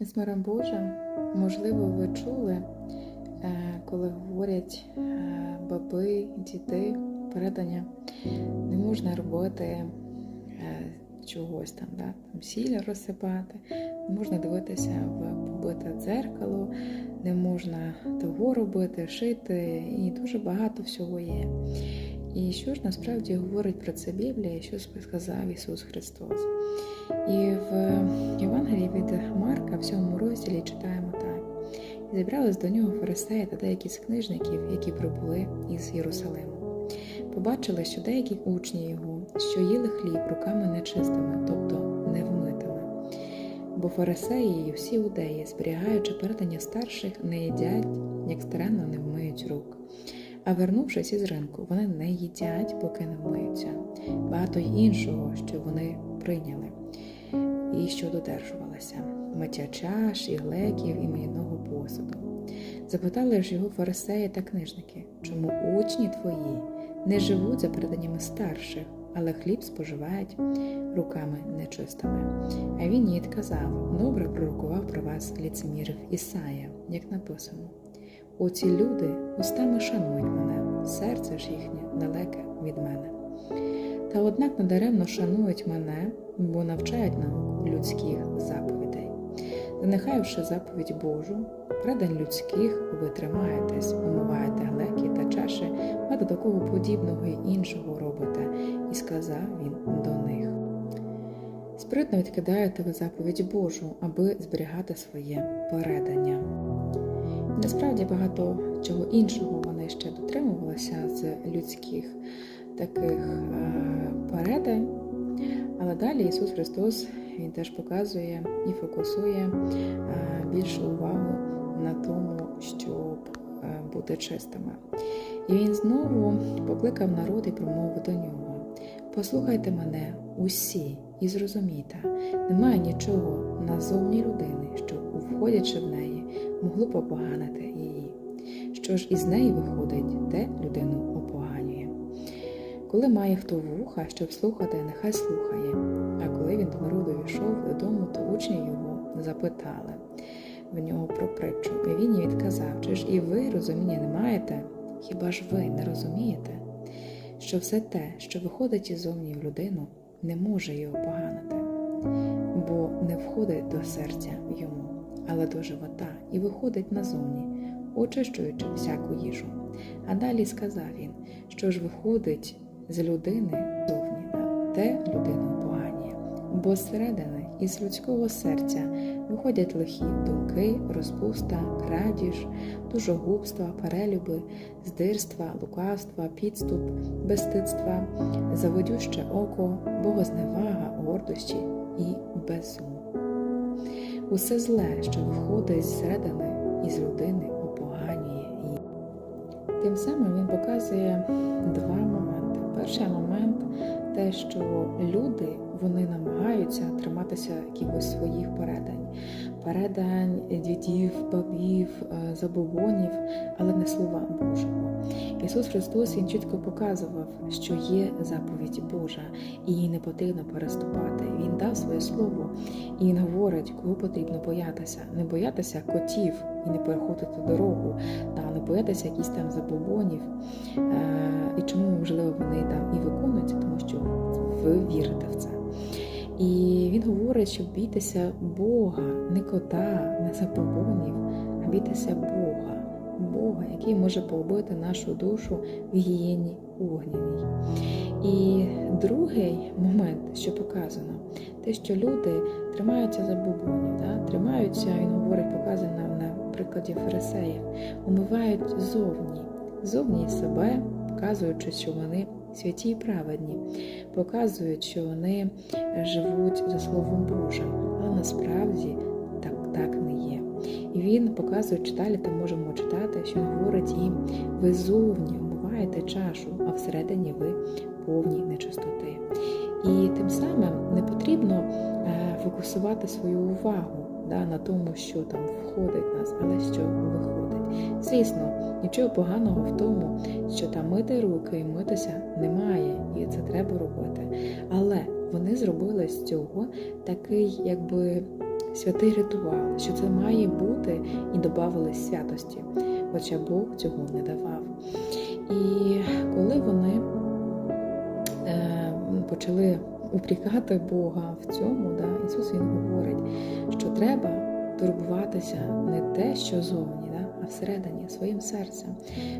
З миром Божим, можливо, ви чули, е, коли говорять е, баби, діти, передання, не можна робити е, чогось там, да? там сіль розсипати, не можна дивитися в побите дзеркало, не можна того робити, шити, і дуже багато всього є. І що ж насправді говорить про це Біблія, і що сказав Ісус Христос? І в Євангелії від Марка в цьому розділі читаємо так: і зібрались до нього фарисеї та деякі з книжників, які прибули із Єрусалиму. Побачили, що деякі учні його, що їли хліб руками нечистими, тобто невмитими. Бо фарисеї і всі іудеї, зберігаючи передання старших, не їдять, як старанно не вмиють рук. А вернувшись із ринку, вони не їдять, поки не вмиються. Багато іншого, що вони прийняли, і що додержувалося миття чаш, і глеків, і мийного посуду. Запитали ж його фарисеї та книжники, чому учні твої не живуть за переданнями старших, але хліб споживають руками нечистими. А він їй казав: добре пророкував про вас ліцемірів Ісая, як написано. Оці люди устами шанують мене, серце ж їхнє далеке від мене. Та однак надаремно шанують мене, бо навчають наук людських заповідей. Занехаючи заповідь Божу, предань людських ви тримаєтесь, умиваєте глеки та чаші, багато такого подібного і іншого робите, і сказав він до них. Спритно відкидаєте ви заповідь Божу, аби зберігати своє передання. Насправді багато чого іншого вони ще дотримувалися з людських таких е, передань. Але далі Ісус Христос Він теж показує і фокусує е, більшу увагу на тому, щоб е, бути чистими. І Він знову покликав народ і промовив до нього: Послухайте мене усі і зрозумійте, немає нічого назовні людини, що, входячи в неї, могло попоганити її. Що ж із неї виходить, те людину опоганює. Коли має хто вуха, щоб слухати, нехай слухає. А коли він до народу йшов додому, то учні його запитали в нього про притчу. І він їй відказав, чи ж і ви розуміння не маєте? Хіба ж ви не розумієте, що все те, що виходить іззовні в людину, не може його поганити, бо не входить до серця йому але до живота і виходить назовні, очищуючи всяку їжу. А далі сказав він, що ж виходить з людини зовні, те людину поганіє, бо зсередини із людського серця виходять лихі думки, розпуста, крадіж, дужогубства, перелюби, здирства, лукавства, підступ, безстидства, заводюще око, богозневага, гордощі і безум. Усе зле, що виходить зсередини із людини, опоганює її. Тим самим він показує два моменти. Перший момент те, що люди вони намагаються триматися якихось своїх передань, передань дідів, бабів, забобонів, але не слова Божого. Ісус Христос Він чітко показував, що є заповідь Божа, і її не потрібно переступати. Він дав своє слово, і він говорить, кого потрібно боятися. Не боятися котів і не переходити дорогу, та не боятися якісь там забобонів. І чому можливо вони там і виконуються, тому що ви вірите в. І він говорить, що бійтеся Бога, не кота, не забобонів, а бійтеся Бога. Бога, який може побити нашу душу в гієні огняній. І другий момент, що показано, те, що люди тримаються за бубонів, да? тримаються, він говорить, показано на прикладі фарисеїв, умивають зовні, зовні себе, показуючи, що вони святі і праведні, показують, що вони живуть за Словом Божим, але насправді так, так не є. І він показує читалі, та можемо читати, що він говорить їм: ви зовні умиваєте чашу, а всередині ви повні нечистоти. І тим самим не потрібно фокусувати свою увагу да, на тому, що там входить в нас, але що виходить. Звісно, нічого поганого в тому, що там мити руки і митися немає, і це треба робити. Але вони зробили з цього такий, якби святий ритуал, що це має бути і додавали святості, хоча Бог цього не давав. І коли вони е, почали упрікати Бога в цьому, да, Ісус Він говорить, що треба турбуватися не те, що зовні, да, а всередині, своїм серцем.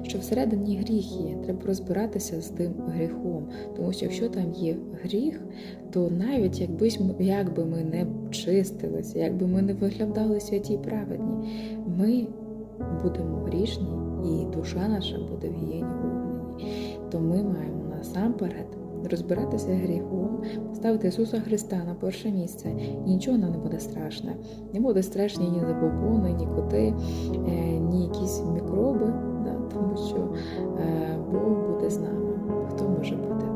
Що всередині гріх є, треба розбиратися з тим гріхом. Тому що якщо там є гріх, то навіть якби, якби ми не чистилися, якби ми не виглядали святі і праведні, ми будемо грішні, і душа наша буде в гієні огненій. То ми маємо насамперед розбиратися гріхом, ставити Ісуса Христа на перше місце, і нічого нам не буде страшне. Не буде страшні ні забобони, ні коти, е, ні якісь мікроби, да, тому що е, Бог буде з нами. Хто може бути